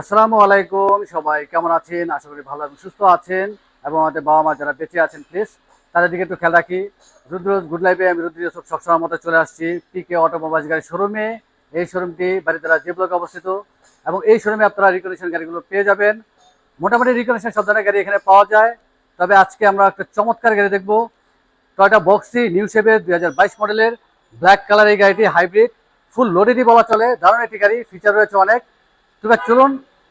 আসসালামু আলাইকুম, সবাই কেমন আছেন? আশা করি ভালো এবং সুস্থ আছেন এবং আমাদের বাবা মা যারা বেঁচে আছেন প্লিজ তাদের দিকে একটু খেয়াল রাখি। রুদ্র গুড লাইফে আমি রুদ্র সবসময় মতো চলে আসছি পিকে অটোমোবাইলস গাড়ি শোরুমে এই শোরুমটি বাড়িতলা যে ব্লকে অবস্থিত। এবং এই শোরুমে আপনারা রিকন্ডিশন গাড়িগুলো পেয়ে যাবেন। মোটামুটি রিকন্ডিশন সব ধরনের গাড়ি এখানে পাওয়া যায়। তবে আজকে আমরা একটা চমৎকার গাড়ি দেখব। টয়টা বক্সি নিউ শেপের দুই হাজার বাইশ মডেলের ব্ল্যাক কালার এই গাড়িটি হাইব্রিড ফুল লোডেডই বলা চলে। দারুণ একটি গাড়ি ফিচার রয়েছে অনেক। তবে চলুন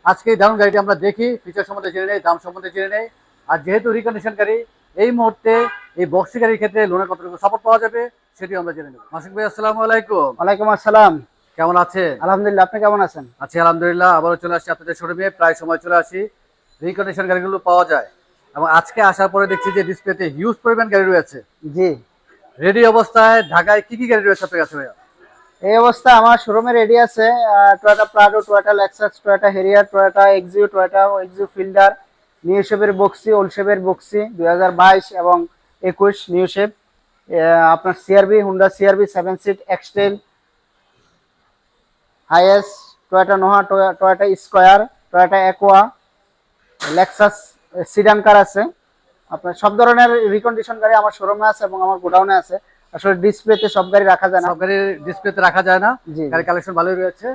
আজকে এই দারুণ গাড়িটি আমরা দেখি ফিচার সম্বন্ধে জেনে নেই দাম সম্বন্ধে জেনে নেই। আর যেহেতু রিকন্ডিশন গাড়ি এই মুহূর্তে এই বক্সি গাড়ির ক্ষেত্রে লোনের কতটুকু সাপোর্ট পাওয়া যাবে সেটি আমরা জেনে নেব। মাসিক ভাই আসসালামু আলাইকুম। ওয়ালাইকুম আসসালাম। কেমন আছেন? আলহামদুলিল্লাহ আপনি কেমন আছেন? আছি আলহামদুলিল্লাহ আবারও চলে আসছি আপনাদের শোরুমে প্রায় সময় চলে আসি। রিকন্ডিশন গাড়িগুলো পাওয়া যায়। এবং আজকে আসার পরে দেখছি যে ডিসপ্লেতে হিউজ পরিমাণ গাড়ি রয়েছে। জি। রেডি অবস্থায় ঢাকায় কি কি গাড়ি রয়েছে আপনার কাছে ভাইয়া? এই অবস্থা, আমার শোরুমে রেডি আছে Toyota Prado Toyota Lexus Toyota Harrier Toyota Axio Toyota Axio Fielder new শেপের বক্সি ওল্ড শেপের বক্সি দুই এবং একুশ নিউ শেপ আপনার CRV Honda CRV seven seat X trail Hiace Toyota Noah Toyota Esquire Toyota Aqua Lexus sedan car আছে। আপনার সব ধরনের রিকন্ডিশন গাড়ি আমার শোরুমে আছে এবং আমার গোডাউনে আছে। আসলে ডিসপ্লেতে সব গাড়ি রাখা যায় না। সব গাড়ির ডিসপ্লেতে রাখা যায় না। গাড়ির কালেকশন ভালোই রয়েছে।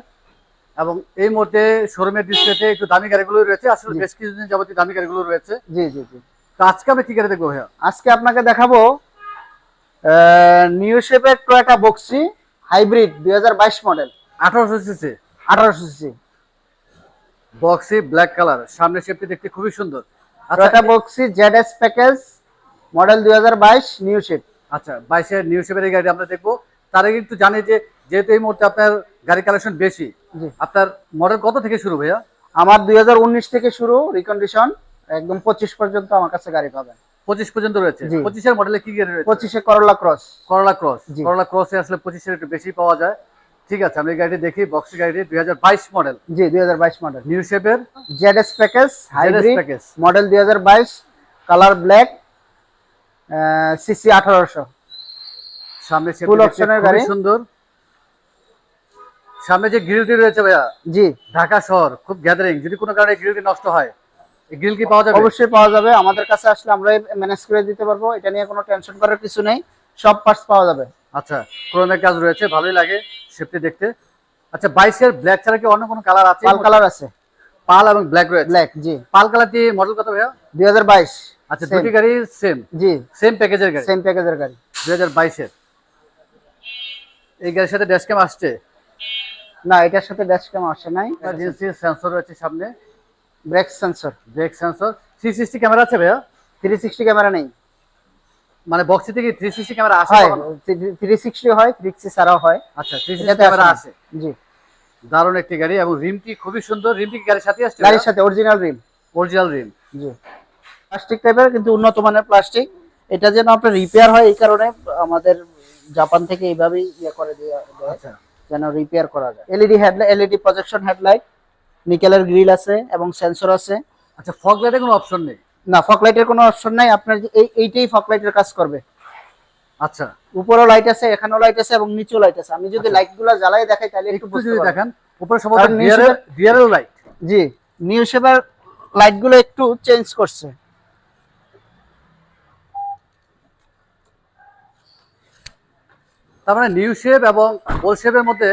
এবং এই মুহূর্তে শোরুমের ডিসপ্লেতে একটু দামি গাড়িগুলো রয়েছে। আসলে। বেশ কিছুদিন যাবতীয় দামি গাড়িগুলো রয়েছে। জি জি জি। তো আজকে আমরা কি গাড়ি দেখব ভাইয়া? আজকে আপনাকে দেখাবো নিউ শেপের টয়োটা বক্সি হাইব্রিড দু হাজার বাইশ মডেল আঠারোশো সিসি আঠারোশো সিসি বক্সি ব্ল্যাক কালার সামনে শেপটি দেখতে খুবই সুন্দর। Toyota Voxy Z S package model দুই হাজার বাইশ নিউ শেপ আচ্ছা বাইশের নিউ শেপের গাড়ি আমরা দেখব। তার আগে একটু জানি যে যেহেতু এই মুহূর্তে আপনার গাড়ি কালেকশন বেশি আপনার মডেল কত থেকে শুরু ভাইয়া? আমার দুই হাজার উনিশ থেকে শুরু রিকন্ডিশন একদম পঁচিশ পর্যন্ত আমার কাছে গাড়ি পাবেন। পঁচিশ পর্যন্ত রয়েছে। জি। পঁচিশের মডেলে কি গাড়ি রয়েছে? পঁচিশে করলা ক্রস করলা ক্রস করলা ক্রসে আসলে পঁচিশের একটু বেশি পাওয়া যায়। ঠিক আছে আমি এই গাড়িটি দেখি বক্সি গাড়িটি দুই হাজার বাইশ মডেল জি দুই হাজার বাইশ মডেল নিউ শেপের Z S package hybrid package model দুই হাজার বাইশ কালার ব্ল্যাক সিসি আঠারোশো। সামনে দেখতে option গাড়ি। সুন্দর। সামনে যে গ্রিলটি রয়েছে ভাইয়া জি। ঢাকা শহর খুব গ্যাদারিং যদি কোনো কারণে গ্রিলটি নষ্ট হয় গ্রিল কি পাওয়া যাবে? অবশ্যই পাওয়া যাবে। আমাদের কাছে আসলে আমরা ম্যানেজ করে দিতে পারব। এটা নিয়ে কোনো টেনশন করার কিছু নেই। সব পার্টস পাওয়া যাবে। আচ্ছা ক্রোমের কাজ রয়েছে ভালোই লাগে শেপটি দেখতে। আচ্ছা বাইশের ব্ল্যাক ছাড়া কি অন্য কোনো কালার আছে? পাল কালার আছে। পাল এবং ব্ল্যাক রয়েছে। ব্ল্যাক জি। পাল কালারটি মডেল কত ভাইয়া? দুই হাজার বাইশ। আচ্ছা দুটি গাড়ি সেম জি। সেম প্যাকেজের গাড়ি? সেম প্যাকেজের গাড়ি। দুই হাজার বাইশের? এই গাড়ির সাথে ড্যাশ ক্যাম আসছে? না এটার সাথে ড্যাশ ক্যাম আসে নাই। এমার্জেন্সি সেন্সর রয়েছে সামনে। Brake sensor brake sensor three sixty camera আছে ভাইয়া? থ্রি সিক্সটি ক্যামেরা নেই। মানে বক্সি থেকে থ্রি সিক্সটি ক্যামেরা আসে হয় কখনো? থ্রি সিক্সটি হয় থ্রি সিক্সটি ছাড়াও হয়। আচ্ছা থ্রি সিক্সটি এটাতে ক্যামেরা আসে। আসে। জি। দারুণ একটি গাড়ি এবং রিমটি খুবই সুন্দর। রিমটি গাড়ির সাথে আসছে গাড়ির সাথে অরিজিনাল রিম অরিজিনাল রিম জি। প্লাস্টিক টাইপের কিন্তু উন্নত মানের প্লাস্টিক এটা যেন আপনার রিপেয়ার হয় এই কারণে আমাদের জাপান থেকে এইভাবেই ইয়ে করে দেওয়া আচ্ছা। যেন রিপেয়ার করা যায়। LED headlight LED projection headlight নিকেলের grill আছে এবং সেন্সর আছে। আচ্ছা ফগ লাইটের কোনো অপশন নেই? না ফগ লাইটের কোনো অপশন নাই। আপনার এই এইটাই ফগ লাইটের কাজ করবে। আচ্ছা। উপরেও লাইট আছে এখানেও লাইট আছে এবং নিচেও লাইট আছে। আমি যদি আচ্ছা। লাইটগুলো জ্বালাই দেখাই তাহলে একটু বুঝতে পারবেন। দেখেন উপরে ডিয়ারের ডিয়ারের লাইট জি নিউ শেপের লাইটগুলো একটু চেঞ্জ করছে। তার মানে নিউ শেপ এবং ওল্ড শেপের মধ্যে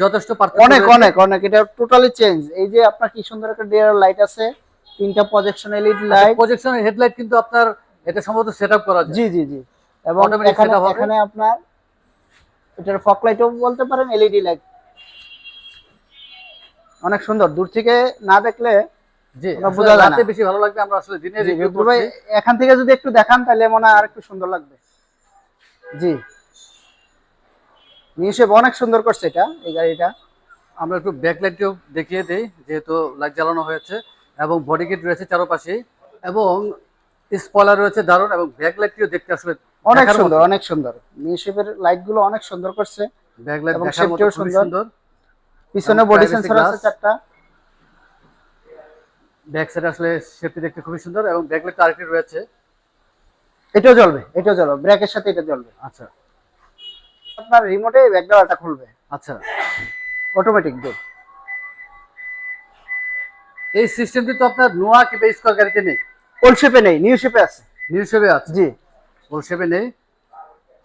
যথেষ্ট পার্থক্য অনেক অনেক অনেক। এটা টোটালি চেঞ্জ এই যে আপনার কি সুন্দর একটা ডিয়ার লাইট আছে তিনটা projection LED light projection headlight কিন্তু আপনার এটা সম্ভবত সেট আপ করা যায়। জি জি জি। এবং এখানে এখানে আপনার এটার ফক লাইটও বলতে পারেন এলইডি লাইট অনেক সুন্দর। দূর থেকে না দেখলে জি বোঝা যায় রাতে বেশি ভালো লাগবে আমরা আসলে দিনে রিভিউ ভাই এখান থেকে যদি একটু দেখান তাহলে মনে হয় আর একটু সুন্দর লাগবে। জি। নিউশেপ অনেক সুন্দর করছে এটা এই গাড়িটা। আমরা একটু ব্যাকলাইটটিও দেখিয়ে দেই যেহেতু লাইট জ্বালানো হয়েছে এবং বডি কিট রয়েছে চারপাশে এবং স্পয়লার রয়েছে দারুণ এবং ব্যাকলাইটটিও দেখতে আসলে অনেক সুন্দর অনেক সুন্দর। নিউশেপের লাইটগুলো অনেক সুন্দর করছে। ব্যাকলাইট দেখার মতো সুন্দর। পিছনে বডি সেন্সর আছে চারটা। ব্যাক সাইডে আসলে শেপটি দেখতে খুবই সুন্দর এবং ব্যাকলাইট আরেকটি রয়েছে। এটাও জ্বলবে এটাও জ্বলবে। ব্রেকের সাথে এটা জ্বলবে। আচ্ছা। আপনার রিমোটে ব্যাক ডালাটা খুলবে। আচ্ছা। অটোমেটিক ডোর এই সিস্টেমটি তো আপনার নোয়া কিংবা স্কোয়ার গাড়িতে নেই। ওল্ড শেপে নেই নিউ শেপে আছে। নিউ শেপে আছে? জি। ওল শেপে নেই?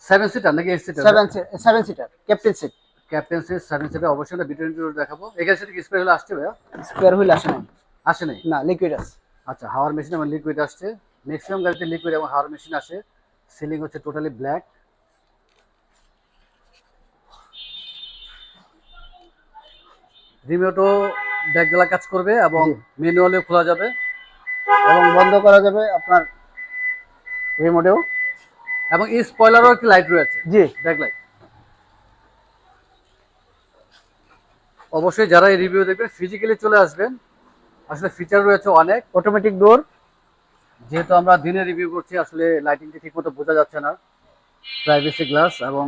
সেভেন সিটার নাকি eight seater seven seven seater captain seat captain seat seven seater অবশ্যই ভিডিও ইন্টারভিউ দেখাবো। এখানে সাথে স্প্রে হলে আসছে ভাইয়া? স্কোয়ার হুইল আসে নাই। আসে নাই? না লিকুইড আছে। আচ্ছা হাওয়ার মেশিন আমার লিকুইড আসছে। ম্যাক্সিমাম গাড়িতে লিকুইড এবং হাওয়ার মেশিন আসে। সিলিং হচ্ছে টোটালি ব্ল্যাক রিমোটও ব্যাকডালা কাজ করবে এবং জি। ম্যানুয়ালে খোলা যাবে। এবং বন্ধ করা যাবে আপনার রিমোটেও এবং এই স্পয়লারও একটি লাইট রয়েছে। জি। ব্যাক লাইট অবশ্যই যারা এই রিভিউ দেখবেন ফিজিক্যালি চলে আসবেন। আসলে ফিচার রয়েছে অনেক। অটোমেটিক ডোর যেহেতু আমরা দিনে রিভিউ করছি আসলে লাইটিংটি ঠিকমতো বোঝা যাচ্ছে না। প্রাইভেসি গ্লাস এবং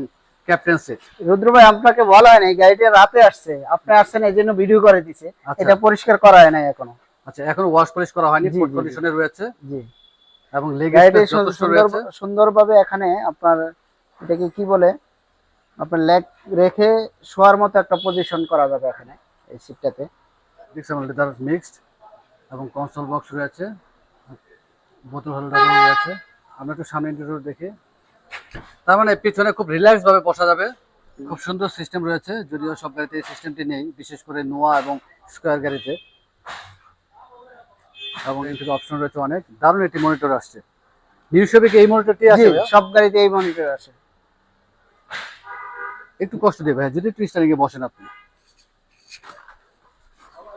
ক্যাপ্টেন সিট। রুদ্র ভাই আপনাকে বলা হয় না এই গাড়িটা রাতে আসছে। আপনি আসছেন এই জন্য ভিডিও করে দিছে। আচ্ছা। এটা পরিষ্কার করা হয় নাই এখনও। আচ্ছা এখন ওয়াশ পলিশ করা হয়নি ফুড কন্ডিশনে রয়েছে। জি। এবং লেগ স্পেস যথেষ্ট সুন্দর রয়েছে। সুন্দরভাবে এখানে আপনার এটাকে কি বলে? আপনার লেগ রেখে শোয়ার মতো একটা পজিশন করা যাবে এখানে এই সিটটাতে ডিক্সাম লেদার মিক্সড এবং কনসোল বক্স রয়েছে। বোতল হোল্ডার রয়েছে। আমরা একটু সামনে ইন্টারভিউ দেখি। তার মানে পিছনে খুব রিল্যাক্স ভাবে বসা যাবে। খুব সুন্দর সিস্টেম রয়েছে যদিও সব গাড়িতে এই সিস্টেমটি নেই বিশেষ করে নোয়া এবং স্কোয়ার গাড়িতে। এবং এর অপশন রয়েছে অনেক। দারুণ একটি মনিটর আসছে। নিউসবে কি এই মনিটরটি আছে সব গাড়িতে এই মনিটর আছে। একটু কষ্ট দেবে ভাই যদি স্টারিং এ বসেন আপনি।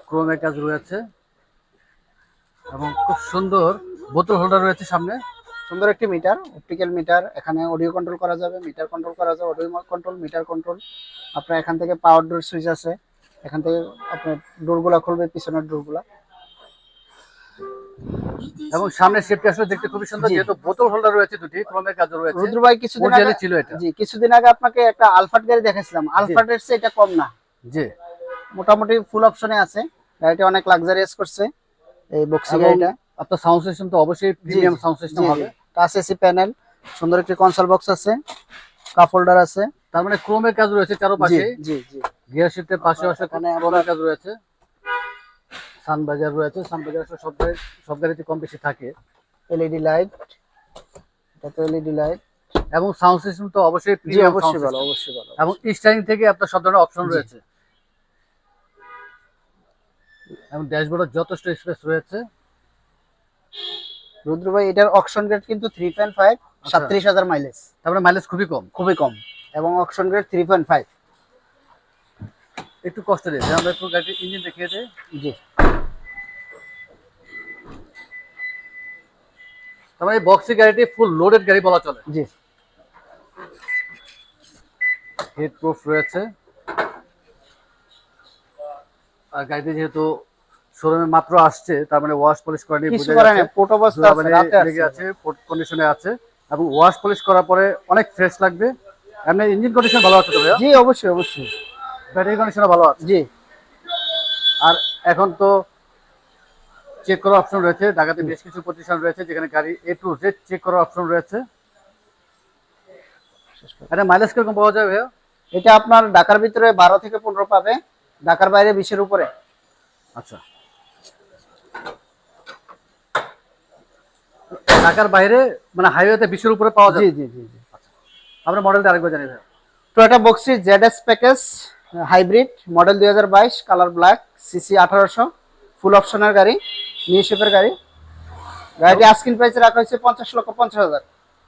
ক্রোমের কাজ রয়েছে। এবং খুব সুন্দর বোতল হোল্ডার রয়েছে সামনে। সুন্দর একটি মিটার অপটিক্যাল মিটার এখানে অডিও কন্ট্রোল করা যাবে মিটার কন্ট্রোল করা যাবে অডিও কন্ট্রোল মিটার কন্ট্রোল আপনার এখান থেকে পাওয়ার ডোর সুইচ আছে এখান থেকে আপনার ডোরগুলা খুলবে পিছনের ডোরগুলা এবং সামনের শেপটি আসলে দেখতে খুবই সুন্দর যেহেতু বোতল হোল্ডার রয়েছে দুটি ক্রোমের কাজ রয়েছে। রুদ্র ভাই কিছুদিন আগে ছিল এটা। জি কিছুদিন আগে আপনাকে একটা আলফাট গাড়ি দেখাচ্ছিলাম আলফাটের চেয়ে এটা কম না। জি। মোটামুটি ফুল অপশনে আছে। গাড়িটা অনেক লাক্সারিয়াস করছে এই বক্সি গাড়িটা। আপনার সাউন্ড সিস্টেম তো অবশ্যই প্রিমিয়াম সাউন্ড সিস্টেম হবে। টাচ এসি প্যানেল সুন্দর একটি কনসোল বক্স আছে কাপ হোল্ডার আছে। তার মানে ক্রোমের কাজ রয়েছে চারপাশে? জি জি গিয়ার শিফটের পাশে এখানে ক্রোমের কাজ রয়েছে? সানবাজার রয়েছে সানবাজার সব গাড়ি সব গাড়িতে কম বেশি থাকে। এলইডি লাইট এটা তো এলইডি লাইট এবং সাউন্ড সিস্টেম তো অবশ্যই অবশ্যই ভালো অবশ্যই ভালো এবং স্টারিং থেকে আপনার সব ধরনের অপশন রয়েছে। এবং ড্যাশবোর্ডে যথেষ্ট স্পেস রয়েছে। রুদ্র ভাই এটার অকশন গ্রেড কিন্তু থ্রি পয়েন্ট ফাইভ সাতত্রিশ হাজার মাইলেজ তারপরে মাইলেজ খুবই কম। খুবই কম। এবং auction grade three point five একটু কষ্ট দিয়েছে আমরা একটু গাড়ির ইঞ্জিন দেখিয়ে দিই। জি। তারপরে এই বক্সি গাড়িটি ফুল লোডেড গাড়ি বলা চলে। জি। হেড প্রুফ রয়েছে। আর গাড়িটি যেহেতু শোরুমে মাত্র আসছে তার মানে ওয়াশ পলিশ করেনি কিছু বোঝা করে না পোট অবস্থা আছে রাতে লেগে আছে। কন্ডিশনে আছে এবং ওয়াশ পলিশ করার পরে অনেক ফ্রেশ লাগবে। এমনি ইঞ্জিন কন্ডিশন ভালো আছে তো জি অবশ্যই অবশ্যই। ব্যাটারি কন্ডিশন ভালো আছে। জি। আর এখন তো চেক করার অপশন রয়েছে ঢাকাতে বেশ কিছু প্রতিষ্ঠান রয়েছে যেখানে গাড়ি এ টু জেড চেক করার অপশন রয়েছে। এটা মাইলেজ কীরকম পাওয়া যাবে এটা আপনার ঢাকার ভিতরে বারো থেকে পনেরো পাবে ঢাকার বাইরে বিশের উপরে। আচ্ছা। ঢাকার বাইরে মানে হাইওয়েতে বিশের উপরে পাওয়া যাবে? জি জি জি আমরা মডেলটা আরেকবার জানি ভাইয়া Toyota Voxy Z S package hybrid model দুই হাজার বাইশ কালার ব্ল্যাক সিসি আঠারোশো ফুল অপশনের গাড়ি নিউ শেপের গাড়ি। গাড়িটি আস্কিন প্রাইসে রাখা হয়েছে পঞ্চাশ লক্ষ পঞ্চাশ হাজার।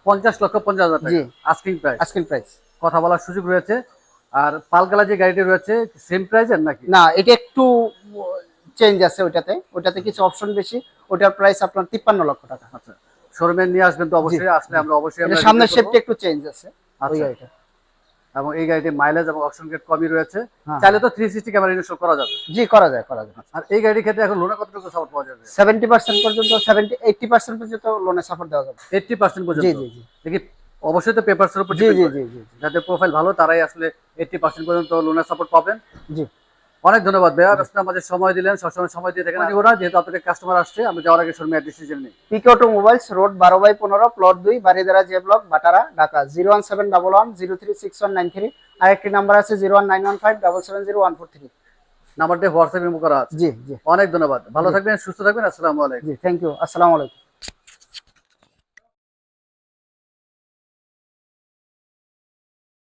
পঞ্চাশ লক্ষ পঞ্চাশ হাজার জি। টাকা। আস্কিং প্রাইস আস্কিন প্রাইস কথা বলার সুযোগ রয়েছে। আর পালকালা যে গাড়িটি রয়েছে সেম প্রাইসের নাকি? না এটা একটু চেঞ্জ আছে ওইটাতে। ওইটাতে কিছু অপশন বেশি। ওটার প্রাইস আপনার তিপ্পান্ন লক্ষ টাকা। আচ্ছা। শোরুমে নিয়ে আসবেন তো অবশ্যই আসলে আমরা অবশ্যই আমরা সামনের শেপটা একটু চেঞ্জ আছে ওই আচ্ছা। গাড়িটা। এবং এই গাড়িতে মাইলেজ এবং অপশন গেট কমই রয়েছে। হ্যাঁ। চাইলে তো থ্রি সিক্সটি ক্যামেরা ইনস্টল করা যাবে। জি করা যায় করা যায়। আর এই গাড়ির ক্ষেত্রে এখন লোনে কতটুকু সাপোর্ট পাওয়া যাবে? সেভেন্টি পার্সেন্ট পর্যন্ত সেভেন্টি এইটটি পার্সেন্ট পর্যন্ত লোনে সাপোর্ট দেওয়া যাবে। এইটটি পার্সেন্ট জি পর্যন্ত? জি জি জি। দেখি অবশ্যই তো পেপারসের উপর জি জি। জি যাদের প্রোফাইল ভালো তারাই আসলে এইটটি পার্সেন্ট পর্যন্ত লোনের সাপোর্ট পাবেন। জি। অনেক ধন্যবাদ ভাইয়া। আপনি আমাদের সময় দিলেন সবসময় সময় দিয়ে থাকেন। না যেহেতু আপনাদের কাস্টমার আসছে আমি যাওয়ার আগে শোরুমে অ্যাড্রেস জেনে নিই। পিকে অটোমোবাইলস রোড বারো বাই পনেরো প্লট দুই Baridhara J block Bhatara Dhaka. Zero one seven double one zero three six one nine three আরেকটি নাম্বার আছে zero one nine one five double seven zero one four three নাম্বারটি WhatsApp imo করা আছে। জি জি। অনেক ধন্যবাদ। ভালো থাকবেন সুস্থ থাকবেন আসসালামু আলাইকুম। জি থ্যাংক ইউ আসসালামু আলাইকুম।